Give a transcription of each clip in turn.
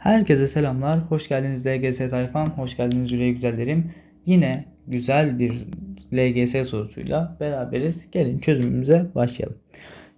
Herkese selamlar. Hoş geldiniz LGS tayfam. Hoş geldiniz yüreği güzellerim. Yine güzel bir LGS sorusuyla beraberiz. Gelin çözümümüze başlayalım.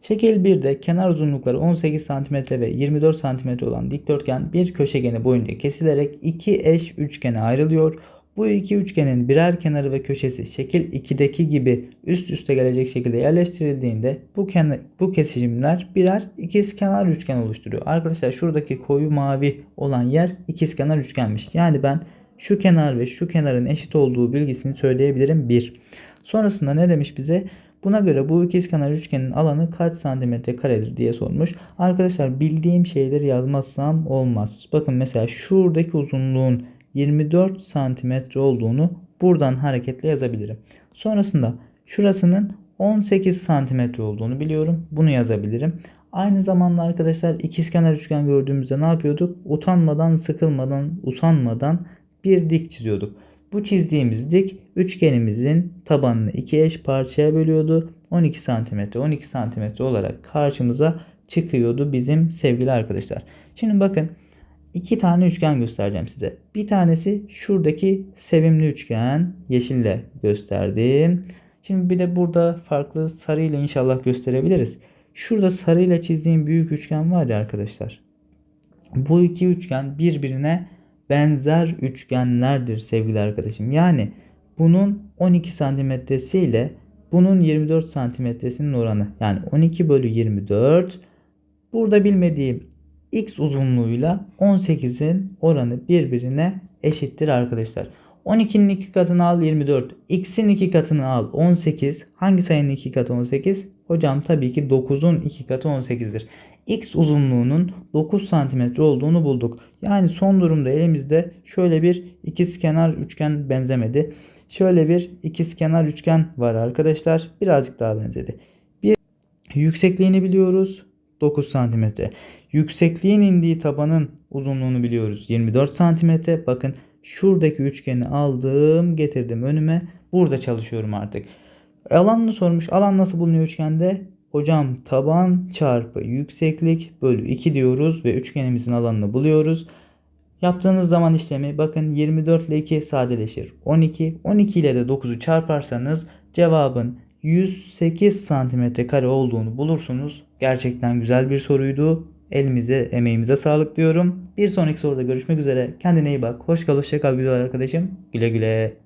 Şekil 1'de kenar uzunlukları 18 cm ve 24 cm olan dikdörtgen bir köşegeni boyunca kesilerek iki eş üçgene ayrılıyor. Bu iki üçgenin birer kenarı ve köşesi şekil 2'deki gibi üst üste gelecek şekilde yerleştirildiğinde bu kenar, bu kesişimler birer ikizkenar üçgen oluşturuyor. Arkadaşlar şuradaki koyu mavi olan yer ikizkenar üçgenmiş. Yani ben şu kenar ve şu kenarın eşit olduğu bilgisini söyleyebilirim 1. Sonrasında ne demiş bize? Buna göre bu ikizkenar üçgenin alanı kaç santimetre karedir diye sormuş. Arkadaşlar bildiğim şeyleri yazmazsam olmaz. Bakın mesela şuradaki uzunluğun 24 santimetre olduğunu buradan hareketle yazabilirim. Sonrasında şurasının 18 santimetre olduğunu biliyorum. Bunu yazabilirim. Aynı zamanda arkadaşlar ikizkenar üçgen gördüğümüzde ne yapıyorduk? Utanmadan, sıkılmadan, usanmadan bir dik çiziyorduk. Bu çizdiğimiz dik üçgenimizin tabanını iki eş parçaya bölüyordu. 12 santimetre 12 santimetre olarak karşımıza çıkıyordu bizim sevgili arkadaşlar. Şimdi bakın iki tane üçgen göstereceğim size. Bir tanesi şuradaki sevimli üçgen yeşille gösterdim. Şimdi bir de burada farklı sarıyla inşallah gösterebiliriz. Şurada sarıyla çizdiğim büyük üçgen var ya arkadaşlar. Bu iki üçgen birbirine benzer üçgenlerdir sevgili arkadaşım. Yani bunun 12 santimetresi ile bunun 24 santimetresinin oranı. Yani 12 bölü 24. Burada bilmediğim x uzunluğuyla 18'in oranı birbirine eşittir arkadaşlar. 12'nin 2 katını al 24. X'in 2 katını al 18. Hangi sayının 2 katı 18? Hocam tabii ki 9'un 2 katı 18'dir. X uzunluğunun 9 cm olduğunu bulduk. Yani son durumda elimizde şöyle bir ikizkenar üçgen benzemedi. Şöyle bir ikizkenar üçgen var arkadaşlar. Birazcık daha benzedi. Bir yüksekliğini biliyoruz. 9 cm. Yüksekliğin indiği tabanın uzunluğunu biliyoruz. 24 cm. Bakın şuradaki üçgeni aldım, getirdim önüme. Burada çalışıyorum artık. Alanını sormuş. Alan nasıl bulunuyor üçgende? Hocam taban çarpı yükseklik bölü 2 diyoruz ve üçgenimizin alanını buluyoruz. Yaptığınız zaman işlemi bakın 24 ile 2 sadeleşir. 12. 12 ile de 9'u çarparsanız cevabın 108 santimetre kare olduğunu bulursunuz. Gerçekten güzel bir soruydu. Elimize, emeğimize sağlık diyorum. Bir sonraki soruda görüşmek üzere. Kendine iyi bak. Hoş kal, hoşça kal güzel arkadaşım. Güle güle.